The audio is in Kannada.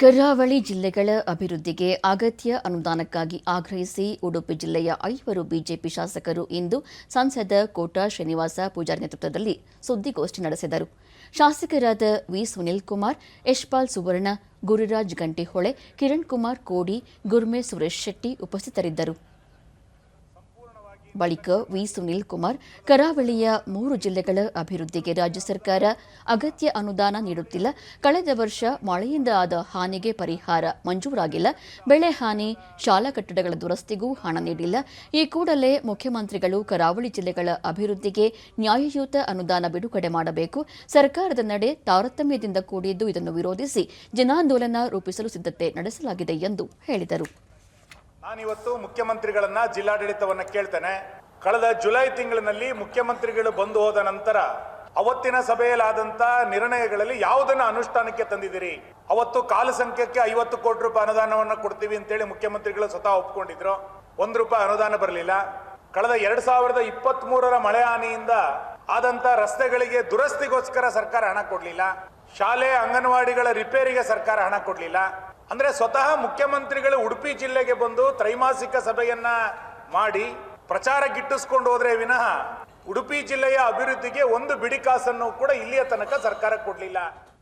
ಕರಾವಳಿ ಜಿಲ್ಲೆಗಳ ಅಭಿವೃದ್ಧಿಗೆ ಅಗತ್ಯ ಅನುದಾನಕ್ಕಾಗಿ ಆಗ್ರಹಿಸಿ ಉಡುಪಿ ಜಿಲ್ಲೆಯ ಐವರು ಬಿಜೆಪಿ ಶಾಸಕರು ಇಂದು ಸಂಸದ ಕೋಟಾ ಶ್ರೀನಿವಾಸ ಪೂಜಾರಿ ನೇತೃತ್ವದಲ್ಲಿ ಸುದ್ದಿಗೋಷ್ಠಿ ನಡೆಸಿದರು. ಶಾಸಕರಾದ ವಿ ಸುನಿಲ್ ಕುಮಾರ್, ಯಶ್ಪಾಲ್ ಸುವರ್ಣ, ಗುರುರಾಜ್ ಗಂಟಿಹೊಳೆ, ಕಿರಣ್ ಕುಮಾರ್ ಕೋಡಿ, ಗುರ್ಮೆ ಸುರೇಶ್ ಶೆಟ್ಟಿ ಉಪಸ್ಥಿತರಿದ್ದರು. ಬಳಿಕ ವಿ. ಸುನಿಲ್ ಕುಮಾರ್, ಕರಾವಳಿಯ ಮೂರು ಜಿಲ್ಲೆಗಳ ಅಭಿವೃದ್ಧಿಗೆ ರಾಜ್ಯ ಸರ್ಕಾರ ಅಗತ್ಯ ಅನುದಾನ ನೀಡುತ್ತಿಲ್ಲ. ಕಳೆದ ವರ್ಷ ಮಳೆಯಿಂದ ಆದ ಹಾನಿಗೆ ಪರಿಹಾರ ಮಂಜೂರಾಗಿಲ್ಲ. ಬೆಳೆ ಹಾನಿ, ಶಾಲಾ ಕಟ್ಟಡಗಳ ದುರಸ್ತಿಗೂ ಹಣ ನೀಡಿಲ್ಲ. ಈ ಕೂಡಲೇ ಮುಖ್ಯಮಂತ್ರಿಗಳು ಕರಾವಳಿ ಜಿಲ್ಲೆಗಳ ಅಭಿವೃದ್ಧಿಗೆ ನ್ಯಾಯಯುತ ಅನುದಾನ ಬಿಡುಗಡೆ ಮಾಡಬೇಕು. ಸರ್ಕಾರದ ನಡೆ ತಾರತಮ್ಯದಿಂದ ಕೂಡಿದ್ದು ಇದನ್ನು ವಿರೋಧಿಸಿ ಜನಾಂದೋಲನ ರೂಪಿಸಲು ಸಿದ್ಧತೆ ನಡೆಸಲಾಗಿದೆ ಎಂದು ಹೇಳಿದರು. ನಾನಿವತ್ತು ಮುಖ್ಯಮಂತ್ರಿಗಳನ್ನ ಜಿಲ್ಲಾಡಳಿತವನ್ನ ಕೇಳ್ತೇನೆ. ಕಳೆದ ಜುಲೈ ತಿಂಗಳಿನಲ್ಲಿ ಮುಖ್ಯಮಂತ್ರಿಗಳು ಬಂದು ಹೋದ ನಂತರ ಅವತ್ತಿನ ಸಭೆಯಲ್ಲಾದಂತ ನಿರ್ಣಯಗಳಲ್ಲಿ ಯಾವುದನ್ನ ಅನುಷ್ಠಾನಕ್ಕೆ ತಂದಿದ್ದೀರಿ? ಅವತ್ತು ಕಾಲು ಸಂಖ್ಯಕ್ಕೆ ಐವತ್ತು ಕೋಟಿ ರೂಪಾಯಿ ಅನುದಾನವನ್ನ ಕೊಡ್ತೀವಿ ಅಂತೇಳಿ ಮುಖ್ಯಮಂತ್ರಿಗಳು ಸ್ವತಃ ಒಪ್ಕೊಂಡಿದ್ರು. ಒಂದು ರೂಪಾಯಿ ಅನುದಾನ ಬರಲಿಲ್ಲ. ಕಳೆದ ಎರಡ್ ಸಾವಿರದ ಇಪ್ಪತ್ತ್ ಮೂರರ ಮಳೆ ಹಾನಿಯಿಂದ ಆದಂತ ರಸ್ತೆಗಳಿಗೆ ದುರಸ್ತಿಗೋಸ್ಕರ ಸರ್ಕಾರ ಹಣ ಕೊಡ್ಲಿಲ್ಲ. ಶಾಲೆ, ಅಂಗನವಾಡಿಗಳ ರಿಪೇರಿಗೆ ಸರ್ಕಾರ ಹಣ ಕೊಡ್ಲಿಲ್ಲ. ಅಂದ್ರೆ ಸ್ವತಃ ಮುಖ್ಯಮಂತ್ರಿಗಳು ಉಡುಪಿ ಜಿಲ್ಲೆಗೆ ಬಂದು ತ್ರೈಮಾಸಿಕ ಸಭೆಯನ್ನ ಮಾಡಿ ಪ್ರಚಾರ ಗಿಟ್ಟಿಸ್ಕೊಂಡು ಹೋದ್ರೆ ವಿನಃ ಉಡುಪಿ ಜಿಲ್ಲೆಯ ಅಭಿವೃದ್ಧಿಗೆ ಒಂದು ಬಿಡಿಕಾಸನ್ನು ಕೂಡ ಇಲ್ಲಿಯ ತನಕ ಸರ್ಕಾರ ಕೊಡ್ಲಿಲ್ಲ.